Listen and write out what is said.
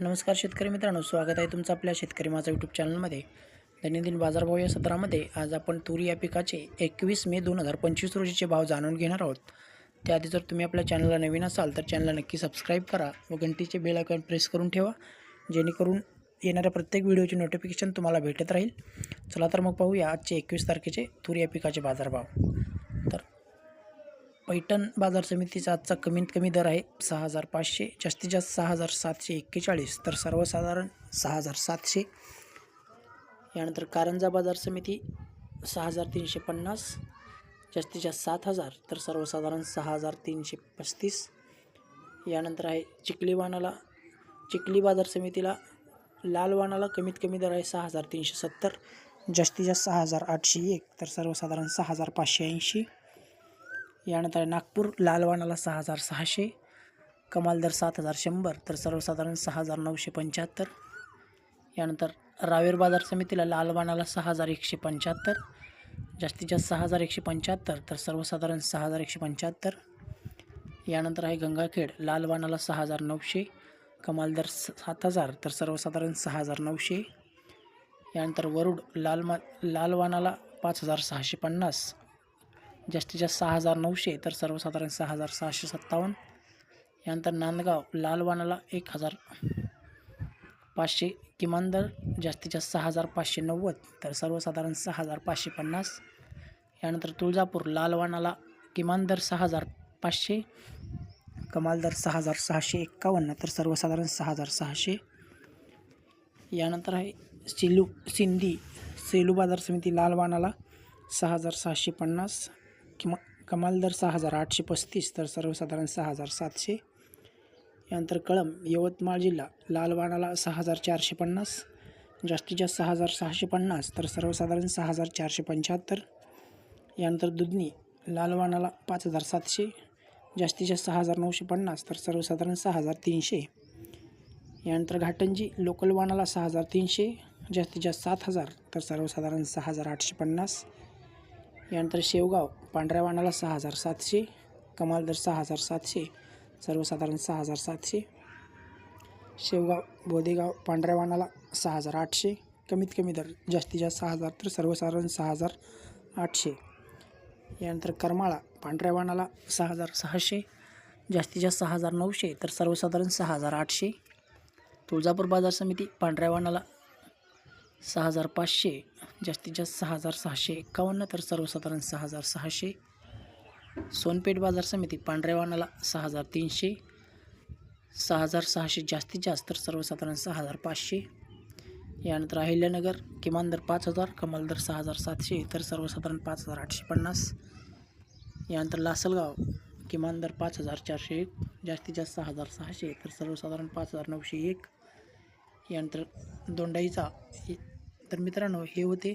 नमस्कार शेतकरी मित्रांनो स्वागत आहे तुमचं आपल्या शेतकरी माझा यूट्यूब चॅनलमध्ये दैनंदिन बाजारभाव या सत्रामध्ये आज आपण तुरी या पिकाचे एकवीस मे दोन हजार पंचवीस रोजीचे भाव जाणून घेणार आहोत. त्याआधी जर तुम्ही आपल्या चॅनलला नवीन असाल तर चॅनलला नक्की सबस्क्राईब करा व घंटीचे बेल आयकॉन प्रेस करून ठेवा जेणेकरून येणाऱ्या प्रत्येक व्हिडिओचे नोटिफिकेशन तुम्हाला भेटत राहील. चला तर मग पाहूया आजचे एकवीस तारखेचे तुरी या पिकाचे बाजारभाव. तर पैठण बाजार समितीचा आजचा कमीत कमी दर आहे सहा हजार पाचशे जास्तीत जास्त सहा हजार सातशे एक्केचाळीस. तर सर्वसाधारण सहा हजार सातशे. यानंतर कारंजा बाजार समिती सहा हजार तीनशे पन्नास जास्तीत जास्त सात हजार तर सर्वसाधारण सहा हजार तीनशे पस्तीस. यानंतर आहे चिखली वाणाला चिखली बाजार समितीला लाल वाणाला कमीत कमी दर आहे सहा हजार तीनशे सत्तर जास्तीत जास्त सहा हजार आठशे एक तर सर्वसाधारण सहा हजार पाचशे ऐंशी. यानंतर नागपूर लालवाणाला सहा हजार सहाशे कमाल दर सात हजार शंभर तर सर्वसाधारण सहा हजार नऊशे पंच्याहत्तर. यानंतर रावेर बाजार समितीला लालवाणाला सहा हजार एकशे पंच्याहत्तर जास्तीत जास्त सहा हजार एकशे पंच्याहत्तर तर सर्वसाधारण सहा हजार एकशे पंच्याहत्तर. यानंतर आहे गंगाखेड लालवाणाला सहा हजार नऊशे कमाल दर सात हजार तर सर्वसाधारण सहा हजार नऊशे. यानंतर वरुड लालमा लालवाणाला पाच हजार सहाशे पन्नास जास्तीत जास्त सहा हजार नऊशे तर सर्वसाधारण सहा हजार सहाशे सत्तावन्न. यानंतर नांदगाव लालवाणाला एक हजार पाचशे किमान दर जास्तीत जास्त सहा हजार पाचशे नव्वद तर सर्वसाधारण सहा हजार पाचशे पन्नास. यानंतर तुळजापूर लालवाणाला किमान दर सहा हजार पाचशे कमाल दर सहा हजार सहाशे एक्कावन्न तर सर्वसाधारण सहा हजार सहाशे. यानंतर आहे सिलू सिंधी सेलू बाजार समिती लालवाणाला सहा हजार सहाशे पन्नास. किमा कमाल दर सहा हजार आठशे पस्तीस तर सर्वसाधारण सहा हजार सातशे. यानंतर कळम यवतमाळ जिल्हा लालवाणाला सहा हजार चारशे पन्नास जास्तीत जास्त सहा हजार सहाशे पन्नास तर सर्वसाधारण सहा हजार चारशे पंच्याहत्तर. यानंतर दुधनी लालवाणाला पाच हजार सातशे जास्तीत जास्त सहा हजार नऊशे पन्नास तर सर्वसाधारण सहा हजार तीनशे. यानंतर घाटंजी लोकलवाणाला सहा हजार तीनशे जास्तीत जास्त सात हजार तर सर्वसाधारण सहा हजार आठशे पन्नास. यानंतर शेवगाव पांढऱ्या वाणाला सहा हजार सातशे कमाल दर सहा हजार सातशे सर्वसाधारण सहा हजार सातशे. शेवगाव बोदेगाव पांढऱ्या वाणाला सहा हजार आठशे कमीत कमी दर जास्तीत जास्त सहा हजार तर सर्वसाधारण सहा हजार आठशे. यानंतर करमाळा पांढऱ्या वाणाला सहा हजार सहाशे जास्तीत जास्त सहा हजार नऊशे तर सर्वसाधारण सहा हजार आठशे. तुळजापूर बाजार समिती पांढऱ्या वाणाला सहा हजार पाचशे जास्तीत जास्त सहा हजार सहाशे एक्कावन्न तर सर्वसाधारण सहा हजार सहाशे. सोनपेठ बाजार समिती पांढऱ्या वाणाला सहा हजार तीनशे सहा हजार सहाशे जास्तीत जास्त तर सर्वसाधारण सहा हजार पाचशे. यानंतर अहिल्यानगर किमान दर पाच हजार कमाल दर सहा हजार सातशे तर सर्वसाधारण पाच हजार आठशे पन्नास. यानंतर लासलगाव किमान दर पाच हजार चारशे एक जास्तीत जास्त सहा हजार सहाशे तर सर्वसाधारण पाच हजार नऊशे एक. यानंतर दोंडाईचा तर मित्रांनो हे होते